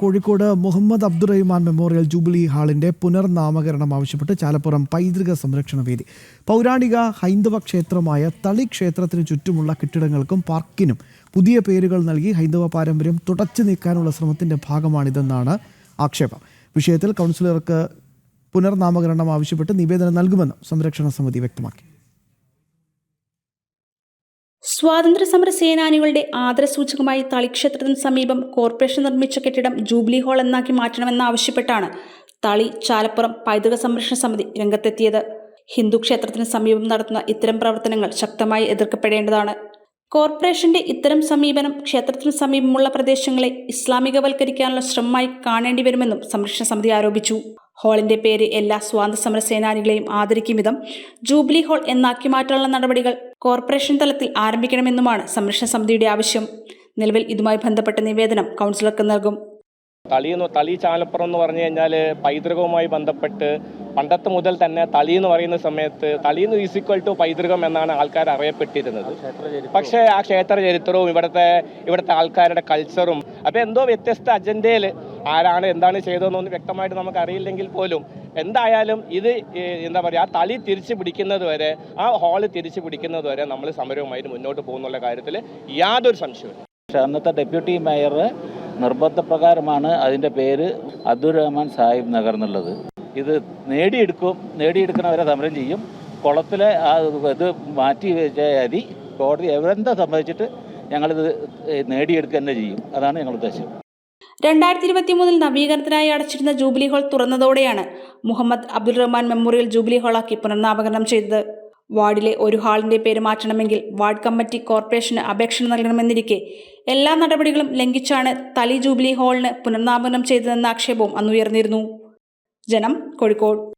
Kozhikode Muhammad Abdurahiman memorial jubilee ഹാളിന്റെ പുനർനാമകരണം ആവശ്യപ്പെട്ട് ചാലപ്പുറം പൈതൃക സംരക്ഷണ വേദി. പൗരാണിക ഹൈന്ദവ ക്ഷേത്രമായ തളി ക്ഷേത്രത്തിന് ചുറ്റുമുള്ള കെട്ടിടങ്ങൾക്കും പാർക്കിനും പുതിയ പേരുകൾ നൽകി ഹൈന്ദവ പാരമ്പര്യം തുടച്ചു നീക്കാനുള്ള ശ്രമത്തിന്റെ ഭാഗമാണിതെന്നാണ് ആക്ഷേപം. വിഷയത്തിൽ കൗൺസിലർക്ക് പുനർനാമകരണം ആവശ്യപ്പെട്ട് നിവേദനം നൽകുമെന്നും സംരക്ഷണ സമിതി വ്യക്തമാക്കി. സ്വാതന്ത്ര്യസമര സേനാനികളുടെ ആദരസൂചകമായി തളിക്ഷേത്രത്തിന് സമീപം കോർപ്പറേഷൻ നിർമ്മിച്ച കെട്ടിടം ജൂബിലി ഹാൾ എന്നാക്കി മാറ്റണമെന്നാവശ്യപ്പെട്ടാണ് തളി ചാലപ്പുറം പൈതൃക സംരക്ഷണ സമിതി രംഗത്തെത്തിയത്. ഹിന്ദു ക്ഷേത്രത്തിന് സമീപം നടത്തുന്ന ഇത്തരം പ്രവർത്തനങ്ങൾ ശക്തമായി എതിർക്കപ്പെടേണ്ടതാണ്. കോർപ്പറേഷന്റെ ഇത്തരം സമീപനം ക്ഷേത്രത്തിന് സമീപമുള്ള പ്രദേശങ്ങളെ ഇസ്ലാമികവൽക്കരിക്കാനുള്ള ശ്രമമായി കാണേണ്ടി വരുമെന്നും സംരക്ഷണ സമിതി ആരോപിച്ചു. ഹാളിന്റെ പേര് എല്ലാ സ്വാതന്ത്ര്യ സമര സേനാനികളെയും ആദരിക്കും വിധം ജൂബിലി ഹാൾ എന്നാക്കി മാറ്റാനുള്ള നടപടികൾ കോർപ്പറേഷൻ തലത്തിൽ ആരംഭിക്കണമെന്നുമാണ് സംരക്ഷണ സമിതിയുടെ ആവശ്യം. നിലവിൽ ഇതുമായി ബന്ധപ്പെട്ട നിവേദനം കൗൺസിലർക്ക് നൽകും. തളി എന്ന് തളി ചാലപ്പുറം എന്ന് പറഞ്ഞു കഴിഞ്ഞാൽ പൈതൃകവുമായി ബന്ധപ്പെട്ട് പണ്ടത്തെ മുതൽ തന്നെ തളി എന്ന് പറയുന്ന സമയത്ത് തളി എന്ന് ഈസ് ഈക്വൽ ടു പൈതൃകം എന്നാണ് ആൾക്കാർ അറിയപ്പെട്ടിരുന്നത്. പക്ഷേ ആ ക്ഷേത്ര ചരിത്രവും ഇവിടുത്തെ ഇവിടുത്തെ ആൾക്കാരുടെ കൾച്ചറും അപ്പോൾ എന്തോ വ്യത്യസ്ത അജണ്ടയിൽ ആരാണ് എന്താണ് ചെയ്തതെന്നൊന്നും വ്യക്തമായിട്ട് നമുക്ക് അറിയില്ലെങ്കിൽ പോലും എന്തായാലും ഇത് എന്താ പറയുക ആ തളി തിരിച്ചു പിടിക്കുന്നത് വരെ ആ ഹാൾ തിരിച്ചു പിടിക്കുന്നത് വരെ നമ്മൾ സമരവുമായിട്ട് മുന്നോട്ട് പോകുന്നുള്ള കാര്യത്തിൽ യാതൊരു സംശയവും അന്നത്തെ ഡെപ്യൂട്ടി മേയർ നിർബന്ധപ്രകാരമാണ് അതിന്റെ പേര് അബ്ദുറഹ്മാൻ സാഹിബ് നഗർ എന്നുള്ളത്. ഇത് നേടിയെടുക്കും നേടിയെടുക്കുന്നവരെ സമരം ചെയ്യും. കുളത്തിലെ ആ ഇത് മാറ്റി വെച്ച അരി കോടതി എവരെന്താ സംബന്ധിച്ചിട്ട് ഞങ്ങളിത് നേടിയെടുക്കുക തന്നെ ചെയ്യും. അതാണ് ഞങ്ങളുടെ ഉദ്ദേശം. രണ്ടായിരത്തി ഇരുപത്തി മൂന്നിൽ നവീകരണത്തിനായി അടച്ചിരുന്ന ജൂബിലി ഹാൾ തുറന്നതോടെയാണ് മുഹമ്മദ് അബ്ദുൾ റഹ്മാൻ മെമ്മോറിയൽ ജൂബിലി ഹാളാക്കി പുനർനാമകരണം ചെയ്തത്. വാർഡിലെ ഒരു ഹാളിന്റെ പേര് മാറ്റണമെങ്കിൽ വാർഡ് കമ്മിറ്റി കോർപ്പറേഷന് അപേക്ഷ നൽകണമെന്നിരിക്കെ എല്ലാ നടപടികളും ലംഘിച്ചാണ് തലി ജൂബിലി ഹാളിന് പുനർനാമകരണം ചെയ്തതെന്ന ആക്ഷേപവും അന്നുയർന്നിരുന്നു. ജനം കോഴിക്കോട്